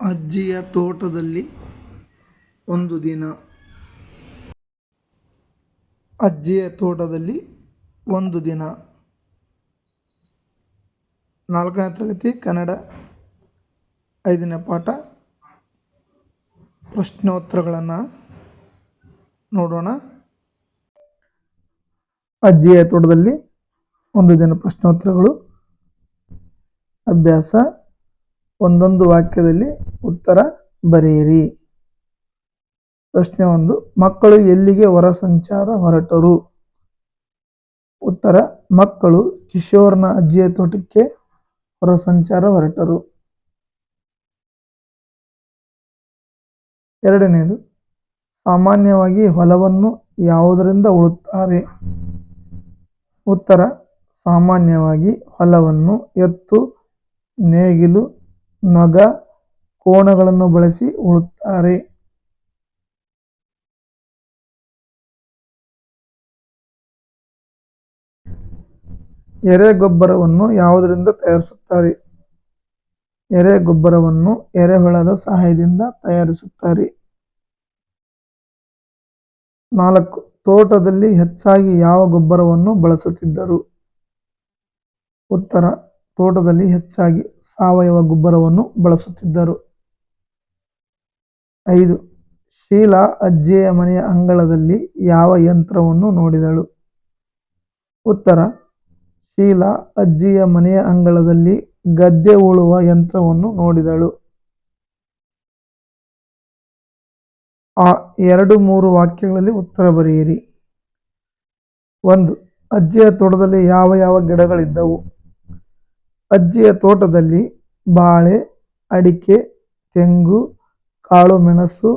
ಅಜ್ಜಿಯ ತೋಟದಲ್ಲಿ ಒಂದು ದಿನ. ಅಜ್ಜಿಯ ತೋಟದಲ್ಲಿ ಒಂದು ದಿನ. ನಾಲ್ಕನೇ ತರಗತಿ ಕನ್ನಡ ಐದನೇ ಪಾಠ. ಪ್ರಶ್ನೋತ್ತರಗಳನ್ನು ನೋಡೋಣ. ಅಜ್ಜಿಯ ತೋಟದಲ್ಲಿ ಒಂದು ದಿನ ಪ್ರಶ್ನೋತ್ತರಗಳು. ಅಭ್ಯಾಸ. ಒಂದೊಂದು ವಾಕ್ಯದಲ್ಲಿ ಉತ್ತರ ಬರೆಯಿರಿ. ಪ್ರಶ್ನೆ ಒಂದು, ಮಕ್ಕಳು ಎಲ್ಲಿಗೆ ಹೊರ ಸಂಚಾರ ಹೊರಟರು? ಉತ್ತರ, ಮಕ್ಕಳು ಕಿಶೋರ್ನ ಅಜ್ಜಿಯ ತೋಟಕ್ಕೆ ಹೊರ ಸಂಚಾರ ಹೊರಟರು. ಎರಡನೆಯದು ಸಾಮಾನ್ಯವಾಗಿ ಹೊಲವನ್ನು ಯಾವುದರಿಂದ ಉಳುತ್ತಾರೆ? ಉತ್ತರ, ಸಾಮಾನ್ಯವಾಗಿ ಹೊಲವನ್ನು ಎತ್ತು, ನೇಗಿಲು ನೊಗ ಕೋಣಗಳನ್ನು ಬಳಸಿ ಉಳುತ್ತಾರೆ. ಎರೆಗೊಬ್ಬರವನ್ನು ಯಾವುದರಿಂದ ತಯಾರಿಸುತ್ತಾರೆ? ಎರೆಗೊಬ್ಬರವನ್ನು ಎರೆಹುಳದ ಸಹಾಯದಿಂದ ತಯಾರಿಸುತ್ತಾರೆ. ನಾಲ್ಕು, ತೋಟದಲ್ಲಿ ಹೆಚ್ಚಾಗಿ ಯಾವ ಗೊಬ್ಬರವನ್ನು ಬಳಸುತ್ತಿದ್ದರು? ಉತ್ತರ ತೋಟದಲ್ಲಿ ಹೆಚ್ಚಾಗಿ ಸಾವಯವ ಗೊಬ್ಬರವನ್ನು ಬಳಸುತ್ತಿದ್ದರು. ಐದು, ಶೀಲಾ ಅಜ್ಜಿಯ ಮನೆಯ ಅಂಗಳದಲ್ಲಿ ಯಾವ ಯಂತ್ರವನ್ನು ನೋಡಿದಳು? ಉತ್ತರ, ಶೀಲಾ ಅಜ್ಜಿಯ ಮನೆಯ ಅಂಗಳದಲ್ಲಿ ಗದ್ದೆ ಉಳುವ ಯಂತ್ರವನ್ನು ನೋಡಿದಳು. ಆ ಎರಡು ಮೂರು ವಾಕ್ಯಗಳಲ್ಲಿ ಉತ್ತರ ಬರೆಯಿರಿ. ಒಂದು, ಅಜ್ಜಿಯ ತೋಟದಲ್ಲಿ ಯಾವ ಯಾವ ಗಿಡಗಳಿದ್ದವು? ಅಜ್ಜಿಯ ತೋಟದಲ್ಲಿ ಬಾಳೆ, ಅಡಿಕೆ, ತೆಂಗು, ಕಾಳು, ಮೆಣಸು,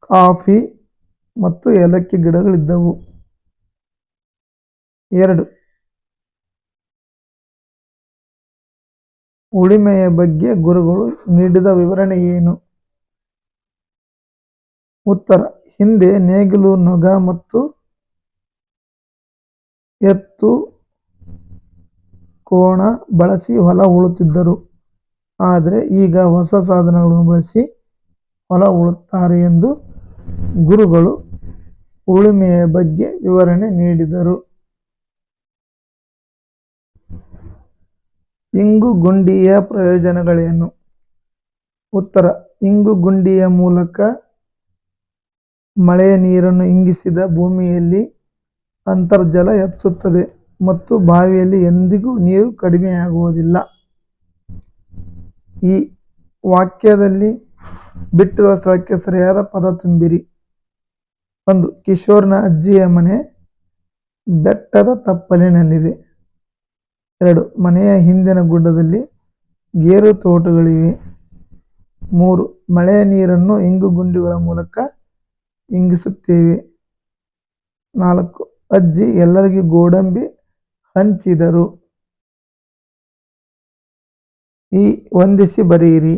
ಕಾಫಿ ಮತ್ತು ಏಲಕ್ಕಿ ಗಿಡಗಳಿದ್ದವು. ಎರಡು. ಉಳಿಮೆಯ ಬಗ್ಗೆ ಗುರುಗಳು ನೀಡಿದ ವಿವರಣೆ ಏನು? ಉತ್ತರ. ಹಿಂದೆ ನೇಗಿಲು, ನೊಗ ಮತ್ತು ಎತ್ತು ಕೋಣ ಬಳಸಿ ಹೊಲ ಉಳುತ್ತಿದ್ದರು. ಆದರೆ ಈಗ ಹೊಸ ಸಾಧನಗಳನ್ನು ಬಳಸಿ ಹೊಲ ಉಳುತ್ತಾರೆ ಎಂದು ಗುರುಗಳು ಉಳುಮೆಯ ಬಗ್ಗೆ ವಿವರಣೆ ನೀಡಿದರು. ಇಂಗು ಗುಂಡಿಯ ಪ್ರಯೋಜನಗಳೇನು? ಉತ್ತರ ಇಂಗು ಗುಂಡಿಯ ಮೂಲಕ ಮಳೆಯ ನೀರನ್ನು ಇಂಗಿಸಿದ ಭೂಮಿಯಲ್ಲಿ ಅಂತರ್ಜಲ ಹೆಚ್ಚುತ್ತದೆ. ಮತ್ತು ಬಾವಿಯಲ್ಲಿ ಎಂದಿಗೂ ನೀರು ಕಡಿಮೆಯಾಗುವುದಿಲ್ಲ. ಈ ವಾಕ್ಯದಲ್ಲಿ ಬಿಟ್ಟಿರುವ ಸ್ಥಳಕ್ಕೆ ಸರಿಯಾದ ಪದ ತುಂಬಿರಿ. ಒಂದು, ಕಿಶೋರ್ನ ಅಜ್ಜಿಯ ಮನೆ ಬೆಟ್ಟದ ತಪ್ಪಲಿನಲ್ಲಿದೆ. ಎರಡು, ಮನೆಯ ಹಿಂದಿನ ಗುಡ್ಡದಲ್ಲಿ ಗೇರು ತೋಟಗಳಿವೆ. ಮೂರು, ಮಳೆಯ ನೀರನ್ನು ಇಂಗು ಗುಂಡಿಗಳ ಮೂಲಕ ಇಂಗಿಸುತ್ತೇವೆ. ನಾಲ್ಕು, ಅಜ್ಜಿ ಎಲ್ಲರಿಗೂ ಗೋಡಂಬಿ ಹಂಚಿದರು. ಈ ಹೊಂದಿಸಿ ಬರೆಯಿರಿ.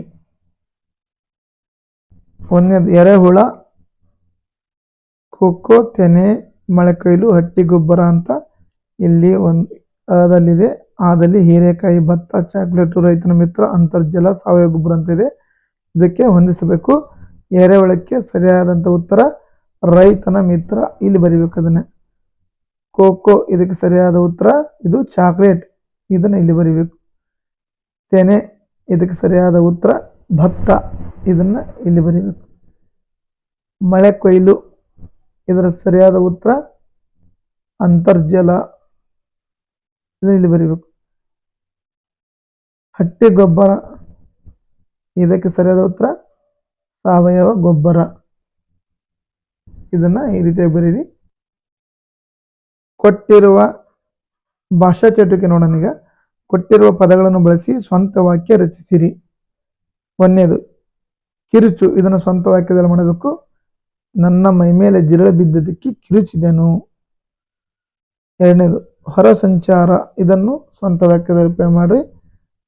ಒಂದನೇದು ಎರೆಹುಳ ಕೊಕ್ಕೋ ತೆನೆ ಮಳೆಕೈಲು ಹಟ್ಟಿ ಗೊಬ್ಬರ ಅಂತ ಇಲ್ಲಿ ಒಂದು ಅದಲ್ಲಿದೆ ಆದಲ್ಲಿ ಹೀರೆಕಾಯಿ, ಭತ್ತ, ಚಾಕ್ಲೇಟು, ರೈತನ ಮಿತ್ರ, ಅಂತರ್ಜಲ, ಸಾವಯವ ಗೊಬ್ಬರ ಅಂತ ಇದೆ. ಇದಕ್ಕೆ ಹೊಂದಿಸಬೇಕು. ಎರೆಹುಳಕ್ಕೆ ಸರಿಯಾದಂಥ ಉತ್ತರ ರೈತನ ಮಿತ್ರ. ಇಲ್ಲಿ ಬರಿಬೇಕು ಅದನ್ನೇ. ಕೋಕೋ, ಇದಕ್ಕೆ ಸರಿಯಾದ ಉತ್ತರ, ಇದು ಚಾಕ್ಲೇಟ್. ಇದನ್ನು ಇಲ್ಲಿ ಬರಿಬೇಕು. ತೆನೆ, ಇದಕ್ಕೆ ಸರಿಯಾದ ಉತ್ತರ, ಭತ್ತ. ಇದನ್ನು ಇಲ್ಲಿ ಬರಿಬೇಕು. ಮಳೆ ಕೊಯ್ಲು ಇದರ ಸರಿಯಾದ ಉತ್ತರ, ಅಂತರ್ಜಲ. ಇದನ್ನು ಇಲ್ಲಿ ಬರಿಬೇಕು. ಹಟ್ಟಿ ಗೊಬ್ಬರ, ಇದಕ್ಕೆ ಸರಿಯಾದ ಉತ್ತರ, ಸಾವಯವ ಗೊಬ್ಬರ. ಇದನ್ನು ಈ ರೀತಿಯಾಗಿ ಬರೀರಿ. ಕೊಟ್ಟಿರುವ ಭಾಷಾ ಚಟುವಿಕೆ ನೋಡೋಣ ಈಗ ಕೊಟ್ಟಿರುವ ಪದಗಳನ್ನು ಬಳಸಿ ಸ್ವಂತ ವಾಕ್ಯ ರಚಿಸಿರಿ. ಒಂದನೇದು, ಕಿರುಚು. ಇದನ್ನು ಸ್ವಂತ ವಾಕ್ಯದಲ್ಲಿ ಮಾಡಬೇಕು. ನನ್ನ ಮೈ ಮೇಲೆ ಜಿರಳ ಬಿದ್ದದಕ್ಕೆ ಕಿರುಚಿದೆನು. ಎರಡನೇದು, ಹೊರ ಸಂಚಾರ. ಇದನ್ನು ಸ್ವಂತ ವಾಕ್ಯದಲ್ಲಿ ಉಪಯೋಗ ಮಾಡಿ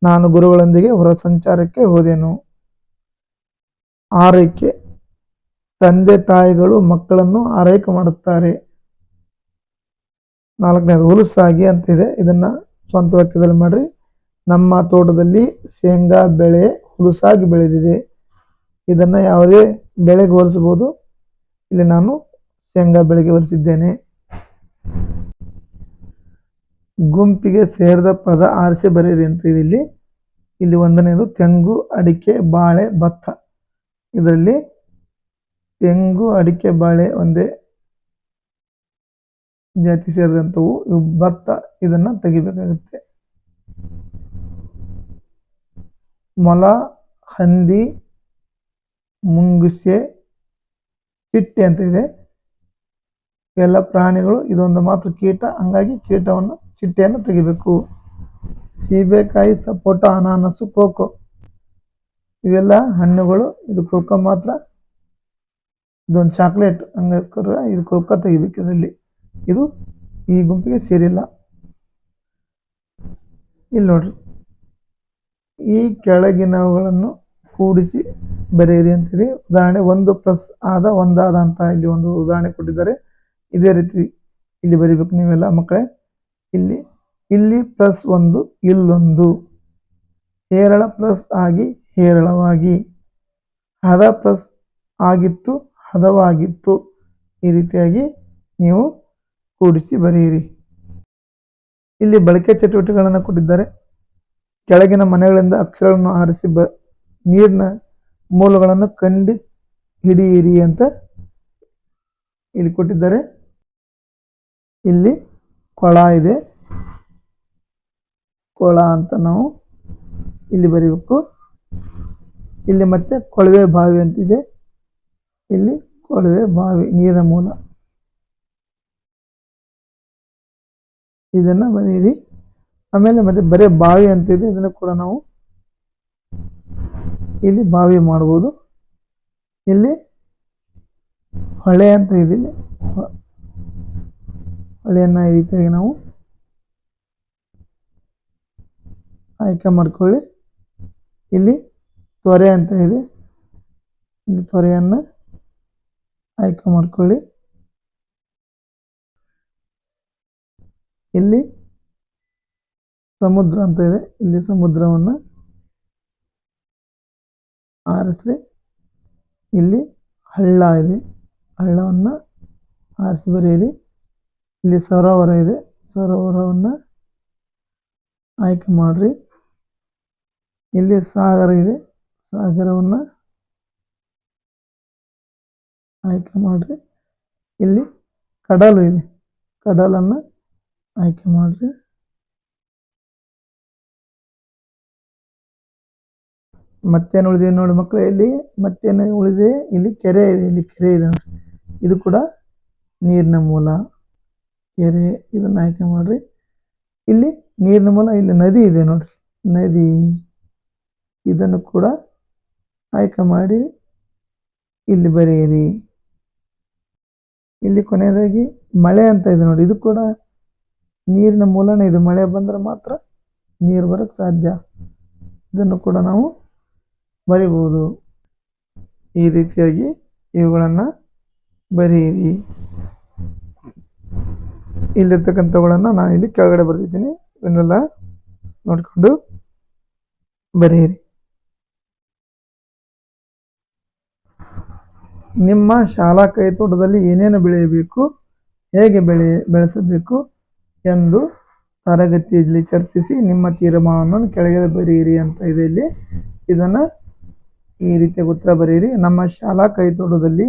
ನಾನು ಗುರುಗಳೊಂದಿಗೆ ಹೊರ ಸಂಚಾರಕ್ಕೆ ಹೋದೆನು. ಆರೈಕೆ. ತಂದೆ ತಾಯಿಗಳು ಮಕ್ಕಳನ್ನು ಆರೈಕೆ ಮಾಡುತ್ತಾರೆ. ನಾಲ್ಕನೇದು ಹುಲಸಾಗಿ ಅಂತಿದೆ. ಇದನ್ನು ಸ್ವಂತ ವಾಕ್ಯದಲ್ಲಿ ಮಾಡಿರಿ. ನಮ್ಮ ತೋಟದಲ್ಲಿ ಶೇಂಗಾ ಬೆಳೆ ಹುಲಸಾಗಿ ಬೆಳೆದಿದೆ. ಇದನ್ನು ಯಾವುದೇ ಬೆಳೆಗೆ ಹೋಲಿಸ್ಬೋದು ಇಲ್ಲಿ ನಾನು ಶೇಂಗಾ ಬೆಳೆಗೆ ಹೋಲಿಸಿದ್ದೇನೆ. ಗುಂಪಿಗೆ ಸೇರಿದ ಪದ ಆರಿಸಿ ಬರೀರಿ ಅಂತ ಇಲ್ಲಿ. ಇಲ್ಲಿ ಒಂದನೇದು ತೆಂಗು, ಅಡಿಕೆ, ಬಾಳೆ, ಭತ್ತ. ಇದರಲ್ಲಿ ತೆಂಗು, ಅಡಿಕೆ, ಬಾಳೆ ಒಂದೇ ಜಾತಿ ಸೇರಿದಂಥವು ಇವು ಭತ್ತ ಇದನ್ನ ತೆಗಿಬೇಕಾಗುತ್ತೆ. ಮೊಲ, ಹಂದಿ ಮುಂಗುಸೆ ಚಿಟ್ಟೆ ಅಂತ ಇದೆ. ಇವೆಲ್ಲ ಪ್ರಾಣಿಗಳು ಇದೊಂದು ಮಾತ್ರ ಕೀಟ. ಹಂಗಾಗಿ ಕೀಟವನ್ನು, ಚಿಟ್ಟೆಯನ್ನು ತೆಗಿಬೇಕು. ಸೀಬೆಕಾಯಿ, ಸಪೋಟ, ಅನಾನಸು, ಕೋಕೋ ಇವೆಲ್ಲ ಹಣ್ಣುಗಳು. ಇದು ಕೋಕೋ ಮಾತ್ರ. ಇದೊಂದು ಚಾಕ್ಲೇಟ್. ಹಂಗೋಸ್ಕರ ಇದು ಕೋಕೋ ತೆಗಿಬೇಕು ಇದರಲ್ಲಿ. ಇದು ಈ ಗುಂಪಿಗೆ ಸೇರಿಲ್ಲ. ಇಲ್ಲಿ ನೋಡ್ರಿ. ಈ ಕೆಳಗಿನವುಗಳನ್ನು ಕೂಡಿಸಿ ಬರೆಯಿರಿ ಅಂತಿದೆ. ಉದಾಹರಣೆ ಒಂದು ಪ್ಲಸ್ ಆದ ಒಂದಾದ ಅಂತ ಇಲ್ಲಿ ಒಂದು ಉದಾಹರಣೆ ಕೊಟ್ಟಿದ್ದಾರೆ. ಇದೇ ರೀತಿ ಇಲ್ಲಿ ಬರಿಬೇಕು ನೀವೆಲ್ಲ ಮಕ್ಕಳೇ. ಇಲ್ಲಿ ಇಲ್ಲಿ ಪ್ಲಸ್ ಒಂದು, ಇಲ್ಲೊಂದು. ಹೇರಳ ಪ್ಲಸ್ ಆಗಿ ಹೇರಳವಾಗಿ. ಹದ ಪ್ಲಸ್ ಆಗಿತ್ತು, ಹದವಾಗಿತ್ತು. ಈ ರೀತಿಯಾಗಿ ನೀವು ಕೂಡಿಸಿ ಬರೆಯಿರಿ. ಇಲ್ಲಿ ಬಳಕೆ ಚಟುವಟಿಕೆಗಳನ್ನು ಕೊಟ್ಟಿದ್ದಾರೆ. ಕೆಳಗಿನ ಮನೆಗಳಿಂದ ಅಕ್ಷರಗಳನ್ನು ಆರಿಸಿ ಬ, ನೀರಿನ ಮೂಲಗಳನ್ನು ಕಂಡು ಹಿಡಿಯಿರಿ ಅಂತ ಇಲ್ಲಿ ಕೊಟ್ಟಿದ್ದಾರೆ. ಇಲ್ಲಿ ಕೊಳ ಇದೆ. ಕೊಳ ಅಂತ ನಾವು ಇಲ್ಲಿ ಬರೀಬೇಕು. ಇಲ್ಲಿ ಮತ್ತೆ ಕೊಳವೆ ಬಾವಿ ಅಂತಿದೆ. ಇಲ್ಲಿ ಕೊಳವೆ ಬಾವಿ, ನೀರಿನ ಮೂಲ. ಇದನ್ನ ಬರೀರಿ. ಆಮೇಲೆ ಮತ್ತೆ ಬರೀ ಬಾವಿ ಅಂತಿದೆ ಇದನ್ನು ಕೂಡ ನಾವು ಇಲ್ಲಿ ಬಾವಿ ಮಾಡ್ಬೋದು. ಇಲ್ಲಿ ಹೊಳೆ ಅಂತ ಇದೆ ಹೊಳೆಯನ್ನು ಈ ರೀತಿಯಾಗಿ ನಾವು ಆಯ್ಕೆ ಮಾಡ್ಕೊಳ್ಳಿ. ಇಲ್ಲಿ ತ್ವರೆ ಅಂತ ಇದೆ. ಇಲ್ಲಿ ತ್ವರೆಯನ್ನು ಆಯ್ಕೆ ಮಾಡ್ಕೊಳ್ಳಿ. ಇಲ್ಲಿ ಸಮುದ್ರ ಅಂತ ಇದೆ. ಇಲ್ಲಿ ಸಮುದ್ರವನ್ನು ಆರಿಸ್ರಿ. ಇಲ್ಲಿ ಹಳ್ಳ ಇದೆ. ಹಳ್ಳವನ್ನು ಆರಿಸಿ ಬರೆಯಿರಿ. ಇಲ್ಲಿ ಸರೋವರ ಇದೆ. ಸರೋವರವನ್ನು ಆಯ್ಕೆ ಮಾಡಿರಿ. ಇಲ್ಲಿ ಸಾಗರ ಇದೆ. ಸಾಗರವನ್ನು ಆಯ್ಕೆ ಮಾಡಿರಿ. ಇಲ್ಲಿ ಕಡಲು ಇದೆ. ಕಡಲನ್ನು ಆಯ್ಕೆ ಮಾಡಿರಿ ಮತ್ತೇನು ಉಳಿದಿದೆ ನೋಡಿ ಮಕ್ಕಳು, ಇಲ್ಲಿ ಮತ್ತೇನು ಉಳಿದಿದೆ? ಇಲ್ಲಿ ಕೆರೆ ಇದೆ, ಇಲ್ಲಿ ಕೆರೆ ಇದೆ ನೋಡಿ. ಇದು ಕೂಡ ನೀರಿನ ಮೂಲ. ಕೆರೆ, ಇದನ್ನು ಆಯ್ಕೆ ಮಾಡಿರಿ. ಇಲ್ಲಿ ನೀರಿನ ಮೂಲ, ಇಲ್ಲಿ ನದಿ ಇದೆ ನೋಡಿರಿ. ನದಿ. ಇದನ್ನು ಕೂಡ ಆಯ್ಕೆ ಮಾಡಿ ಇಲ್ಲಿ ಬರೆಯಿರಿ. ಇಲ್ಲಿ ಕೊನೆಯದಾಗಿ ಮಳೆ ಅಂತ ಇದೆ ನೋಡಿ. ಇದು ಕೂಡ ನೀರಿನ ಮೂಲನ ಇದು ಮಳೆ ಬಂದರೆ ಮಾತ್ರ ನೀರು ಬರೋಕ್ಕೆ ಸಾಧ್ಯ. ಇದನ್ನು ಕೂಡ ನಾವು ಬರಿಬೋದು. ಈ ರೀತಿಯಾಗಿ ಇವುಗಳನ್ನು ಬರೆಯಿರಿ ಇಲ್ಲಿರ್ತಕ್ಕಂಥವುಗಳನ್ನು ನಾನು ಇಲ್ಲಿ ಕೆಳಗಡೆ ಬರೆದಿದ್ದೀನಿ. ಇವನ್ನೆಲ್ಲ ನೋಡಿಕೊಂಡು ಬರೆಯಿರಿ ನಿಮ್ಮ ಶಾಲಾ ಕೈತೋಟದಲ್ಲಿ ಏನೇನು ಬೆಳೆಯಬೇಕು, ಹೇಗೆ ಬೆಳೆ, ಬೆಳೆಸಬೇಕು ಎಂದು ತರಗತಿಯಲ್ಲಿ ಚರ್ಚಿಸಿ ನಿಮ್ಮ ತೀರ್ಮಾನವನ್ನು ಕೆಳಗೆ ಬರೆಯಿರಿ ಅಂತ ಇದೆ ಇಲ್ಲಿ. ಇದನ್ನು ಈ ರೀತಿಯ ಉತ್ತರ ಬರೆಯಿರಿ. ನಮ್ಮ ಶಾಲಾ ಕೈತೋಟದಲ್ಲಿ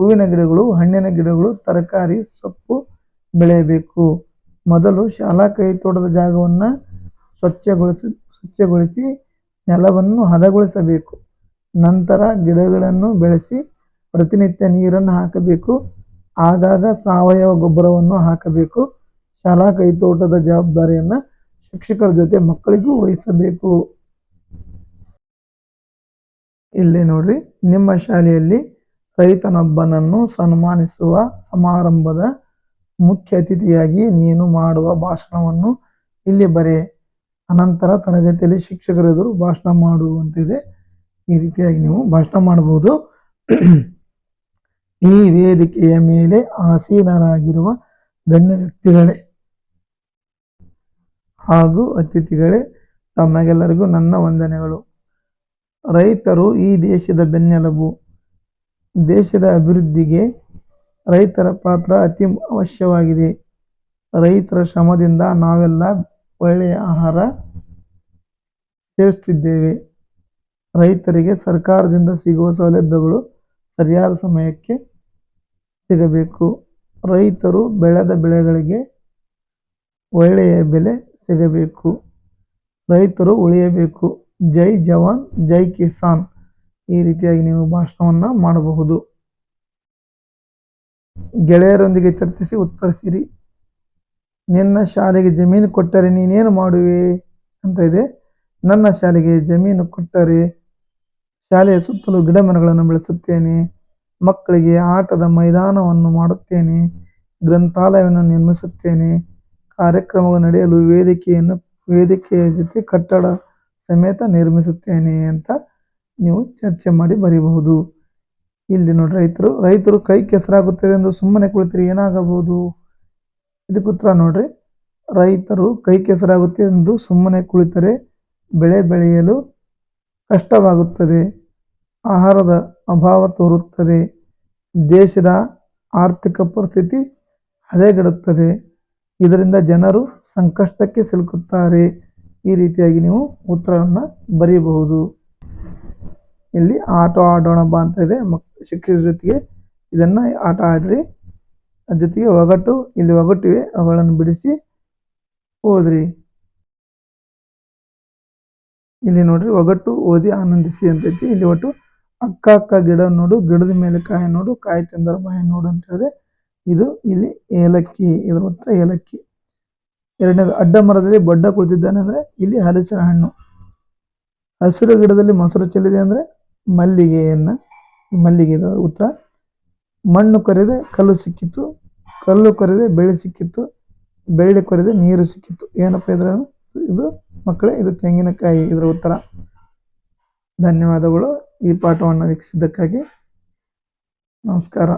ಹೂವಿನ ಗಿಡಗಳು, ಹಣ್ಣಿನ ಗಿಡಗಳು, ತರಕಾರಿ, ಸೊಪ್ಪು ಬೆಳೆಯಬೇಕು. ಮೊದಲು ಶಾಲಾ ಕೈತೋಟದ ಜಾಗವನ್ನು ಸ್ವಚ್ಛಗೊಳಿಸಿ ಸ್ವಚ್ಛಗೊಳಿಸಿ ನೆಲವನ್ನು ಹದಗೊಳಿಸಬೇಕು. ನಂತರ ಗಿಡಗಳನ್ನು ಬೆಳೆಸಿ ಪ್ರತಿನಿತ್ಯ ನೀರನ್ನು ಹಾಕಬೇಕು. ಆಗಾಗ ಸಾವಯವ ಗೊಬ್ಬರವನ್ನು ಹಾಕಬೇಕು. ಶಾಲಾ ಕೈತೋಟದ ಜವಾಬ್ದಾರಿಯನ್ನು ಶಿಕ್ಷಕರ ಜೊತೆ ಮಕ್ಕಳಿಗೂ ವಹಿಸಬೇಕು. ಇಲ್ಲಿ ನೋಡ್ರಿ, ನಿಮ್ಮ ಶಾಲೆಯಲ್ಲಿ ರೈತನೊಬ್ಬನನ್ನು ಸನ್ಮಾನಿಸುವ ಸಮಾರಂಭದ ಮುಖ್ಯ ಅತಿಥಿಯಾಗಿ ನೀನು ಮಾಡುವ ಭಾಷಣವನ್ನು ಇಲ್ಲಿ ಬರೆ. ಅನಂತರ ತರಗತಿಯಲ್ಲಿ ಶಿಕ್ಷಕರ ಎದುರು ಭಾಷಣ ಮಾಡುವಂತಿದೆ. ಈ ರೀತಿಯಾಗಿ ನೀವು ಭಾಷಣ ಮಾಡಬಹುದು. ಈ ವೇದಿಕೆಯ ಮೇಲೆ ಆಸೀನರಾಗಿರುವ ಗಣ್ಯ ವ್ಯಕ್ತಿಗಳೇ ಹಾಗೂ ಅತಿಥಿಗಳೇ, ತಮಗೆಲ್ಲರಿಗೂ ನನ್ನ ವಂದನೆಗಳು. ರೈತರು ಈ ದೇಶದ ಬೆನ್ನೆಲುಬು, ದೇಶದ ಅಭಿವೃದ್ಧಿಗೆ ರೈತರ ಪಾತ್ರ ಅತಿ ಅವಶ್ಯವಾಗಿದೆ. ರೈತರ ಶ್ರಮದಿಂದ ನಾವೆಲ್ಲ ಒಳ್ಳೆಯ ಆಹಾರ ಸೇವಿಸ್ತಿದ್ದೇವೆ ರೈತರಿಗೆ ಸರ್ಕಾರದಿಂದ ಸಿಗುವ ಸೌಲಭ್ಯಗಳು ಸರಿಯಾದ ಸಮಯಕ್ಕೆ ಸಿಗಬೇಕು. ರೈತರು ಬೆಳೆದ ಬೆಳೆಗಳಿಗೆ ಒಳ್ಳೆಯ ಬೆಲೆ ಸಿಗಬೇಕು ರೈತರು ಉಳಿಯಬೇಕು. ಜೈ ಜವಾನ್, ಜೈ ಕಿಸಾನ್. ಈ ರೀತಿಯಾಗಿ ನೀವು ಭಾಷಣವನ್ನು ಮಾಡಬಹುದು. ಗೆಳೆಯರೊಂದಿಗೆ ಚರ್ಚಿಸಿ ಉತ್ತರಿಸಿರಿ. ನಿನ್ನ ಶಾಲೆಗೆ ಜಮೀನು ಕೊಟ್ಟರೆ ನೀನೇನು ಮಾಡುವೆ? ಅಂತ ಇದೆ. ನನ್ನ ಶಾಲೆಗೆ ಜಮೀನು ಕೊಟ್ಟರೆ ಶಾಲೆಯ ಸುತ್ತಲೂ ಗಿಡ ಮರಗಳನ್ನು ಬೆಳೆಸುತ್ತೇನೆ. ಮಕ್ಕಳಿಗೆ ಆಟದ ಮೈದಾನವನ್ನು ಮಾಡುತ್ತೇನೆ. ಗ್ರಂಥಾಲಯವನ್ನು ನಿರ್ಮಿಸುತ್ತೇನೆ. ಕಾರ್ಯಕ್ರಮಗಳು ನಡೆಯಲು ವೇದಿಕೆಯನ್ನು, ವೇದಿಕೆಯ ಜೊತೆ ಕಟ್ಟಡ ಸಮೇತ ನಿರ್ಮಿಸುತ್ತೇನೆ ಅಂತ ನೀವು ಚರ್ಚೆ ಮಾಡಿ ಬರೀಬಹುದು. ಇಲ್ಲಿ ನೋಡಿ ರೈತರು ರೈತರು ಕೈ ಕೆಸರಾಗುತ್ತದೆ ಎಂದು ಸುಮ್ಮನೆ ಕುಳಿತರೆ ಏನಾಗಬಹುದು? ಇದಕ್ಕೆ ಉತ್ತರ ನೋಡ್ರಿ. ರೈತರು ಕೈ ಕೆಸರಾಗುತ್ತೆ ಎಂದು ಸುಮ್ಮನೆ ಕುಳಿತರೆ ಬೆಳೆ ಬೆಳೆಯಲು ಕಷ್ಟವಾಗುತ್ತದೆ. ಆಹಾರದ ಅಭಾವ ತೋರುತ್ತದೆ. ದೇಶದ ಆರ್ಥಿಕ ಪರಿಸ್ಥಿತಿ ಹದಗೆಡುತ್ತದೆ. ಇದರಿಂದ ಜನರು ಸಂಕಷ್ಟಕ್ಕೆ ಸಿಲುಕುತ್ತಾರೆ. ಈ ರೀತಿಯಾಗಿ ನೀವು ಉತ್ತರವನ್ನು ಬರೆಯಬಹುದು ಇಲ್ಲಿ ಆಟ ಆಡೋಣ ಅಂತ ಇದೆ. ಮಕ್, ಶಿಕ್ಷಕರ ಜೊತೆಗೆ ಇದನ್ನು ಆಟ ಆಡ್ರಿ. ಜೊತೆಗೆ ಒಗಟು, ಇಲ್ಲಿ ಒಗಟಿವೆ, ಅವುಗಳನ್ನು ಬಿಡಿಸಿ ಓದ್ರಿ. ಇಲ್ಲಿ ನೋಡ್ರಿ, ಒಗಟು ಓದಿ ಆನಂದಿಸಿ ಅಂತೈತಿ. ಇಲ್ಲಿ ಒಟ್ಟು ಅಕ್ಕ ಅಕ್ಕ ಗಿಡ ನೋಡು, ಗಿಡದ ಮೇಲೆ ಕಾಯಿ ನೋಡು, ಕಾಯಿ ತಿಂದರ ಬಾಯಿ ನೋಡು ಅಂತ ಹೇಳಿದೆ. ಇದು ಇಲ್ಲಿ ಏಲಕ್ಕಿ, ಇದರ ಉತ್ತರ ಏಲಕ್ಕಿ. ಎರಡನೇದು, ಅಡ್ಡ ಮರದಲ್ಲಿ ಬಡ್ಡ ಕುಳಿತಿದ್ದಾನೆ ಅಂದರೆ ಇಲ್ಲಿ ಹಲಸಿನ ಹಣ್ಣು. ಹಸಿರು ಗಿಡದಲ್ಲಿ ಮೊಸರು ಚೆಲ್ಲಿದೆ ಅಂದರೆ ಮಲ್ಲಿಗೆಯನ್ನು, ಮಲ್ಲಿಗೆ ಇದು ಉತ್ತರ. ಮಣ್ಣು ಕೊರೆದೆ ಕಲ್ಲು ಸಿಕ್ಕಿತ್ತು, ಕಲ್ಲು ಕೊರೆದೆ ಬೆಳೆ ಸಿಕ್ಕಿತ್ತು, ಬೆಳ್ಳಿ ಕೊರೆದೆ ನೀರು ಸಿಕ್ಕಿತ್ತು. ಏನಪ್ಪ ಇದ್ರ ಇದು ಮಕ್ಕಳೇ, ಇದು ತೆಂಗಿನಕಾಯಿ, ಇದರ ಉತ್ತರ. ಧನ್ಯವಾದಗಳು. ಈ ಪಾಠವನ್ನು ವೀಕ್ಷಿಸಿದ್ದಕ್ಕಾಗಿ ನಮಸ್ಕಾರ.